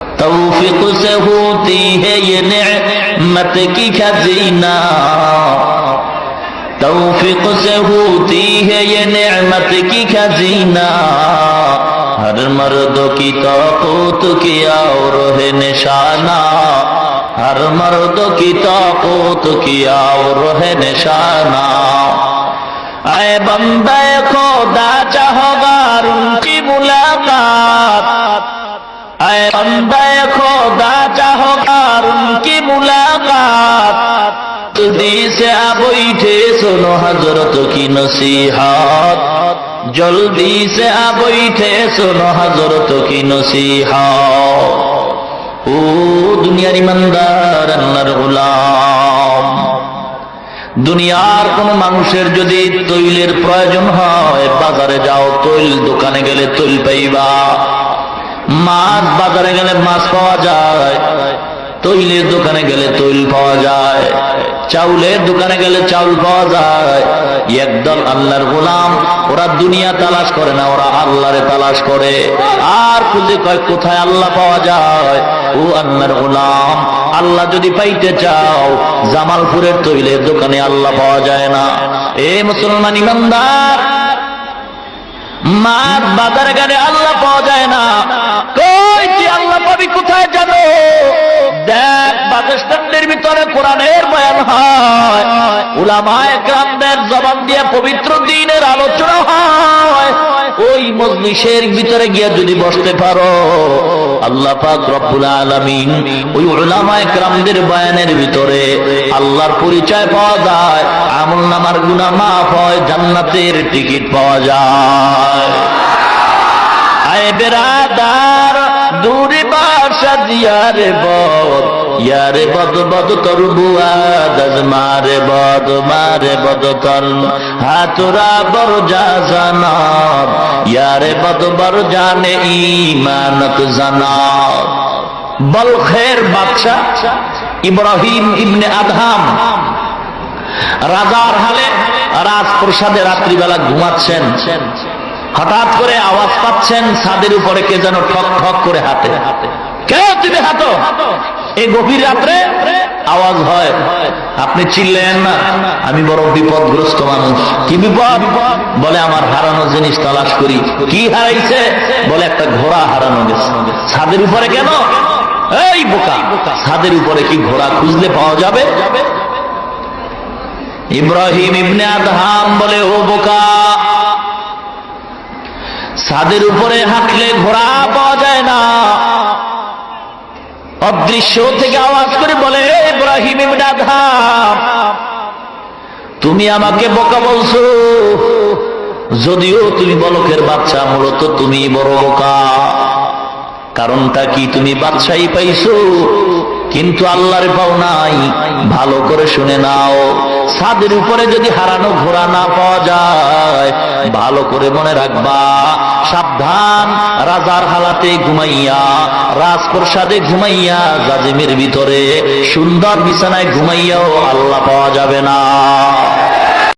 توفیق سے ہوتی ہے یہ نعمت کی خزینہ توفیق سے ہوتی ہے یہ نعمت کی خزینہ ہر مرد کی طاقت کیا اور ہے نشانہ ہر مرد کی طاقت کیا اور ہے نشانہ اے بندے خدا چاہوار ان کی ملاقات বৈঠে সোনো হাজরত কি নসিহাত। জলদি সে কি নসিহাত। ও দুনিয়ার ইমানদার, আল্লাহর গোলাম। দুনিয়ার কোন মানুষের যদি তৈলের প্রয়োজন হয়, বাজারে যাও, তৈল দোকানে গেলে তৈল পাইবা। মাছ বাজারে গেলে মাছ পাওয়া যায়, তৈলের দোকানে গেলে তৈল পাওয়া যায়, চাউলের দোকানে গেলে চাউল পাওয়া যায়। একদল আল্লাহর গোলাম, ওরা দুনিয়া তালাশ করে না, ওরা আল্লাহরে তালাশ করে। আর খুঁজে কয় কোথায় আল্লাহ পাওয়া যায়? ও আল্লাহর গোলাম, আল্লাহ যদি পাইতে চাও, জামালপুরের তৈলের দোকানে আল্লাহ পাওয়া যায় না। এ মুসলমান ইমানদার মার বাজারে গেলে আল্লাহ পাওয়া যায় না। কোরআনের বয়ান হয়। উলামায়ে গ্রামদের জবান দিয়ে পবিত্র দিনের আলোচনা হয়। ওই মজলিসের ভিতরে গিয়ে যদি বসতে পারো, আল্লাহ পাক রব্বুল আলামিন ওই উলামায়ে গ্রামদের বয়ানের ভিতরে আল্লাহর পরিচয় পাওয়া যায়, আমল নামার গুনাহ মাফ হয়, জান্নাতের টিকিট পাওয়া যায়। আয় বেরাদার, দূরে বাসা দিয়ারে বদ ইয়ারে বদ বদ করবুয়া দজ মারে বদ মারে বদ তল হাতুরা বর যা জানাব, ইয়ারে বদ বর জানে ইমানত জানাব বলখের বাদশা ইব্রাহিম ইবনে আদহাম রাজার হালে রাজপ্রসাদে রাত্রিবেলা ঘুমাচ্ছেন। হঠাৎ করে আওয়াজ পাচ্ছেন, ছাদের উপরে কে যেন ঠক ঠক করে হাতে হাতে কেউ তুমি হাতো এই গভীর রাত্রে আওয়াজ হয়, আপনি চিনলেন না, আমি বড় বিপদগ্রস্ত মানুষ। কি বিপদ? বলে, আমার হারানো জিনিস তালাশ করি। কি হারাইছে? বলে, একটা ঘোড়া হারানো গেছে। ছাদের উপরে কেন? এই বোকা, ছাদের উপরে কি ঘোড়া খুঁজলে পাওয়া যাবে? ইব্রাহিম ইবনে আদহাম বলে, ও বোকা, ছাদের উপরে হাঁটলে ঘোড়া পাওয়া যায় না। অদৃশ্য থেকে আওয়াজ করে বলে ইব্রাহিম তুমি আমাকে বোকা বলছো। যদিও তুমি বলকের বাচ্চা, মূলত তুমি বড় বোকা। কারণটা কি তুমি বাদশাহী পাইছো? কিন্তু আল্লাহর পাও নাই। ভালো করে শুনে নাও। ছাদের উপরে যদি হারানো ঘোড়া না পাওয়া ভালো করে মনে রাখবা। সাবধান, রাজার হালাতে ঘুমাইয়া, রাজপ্রসাদে ঘুমাইয়া জাজিমের ভিতরে সুন্দর বিছানায় ঘুমাইয়াও আল্লাহ পাওয়া যাবে না।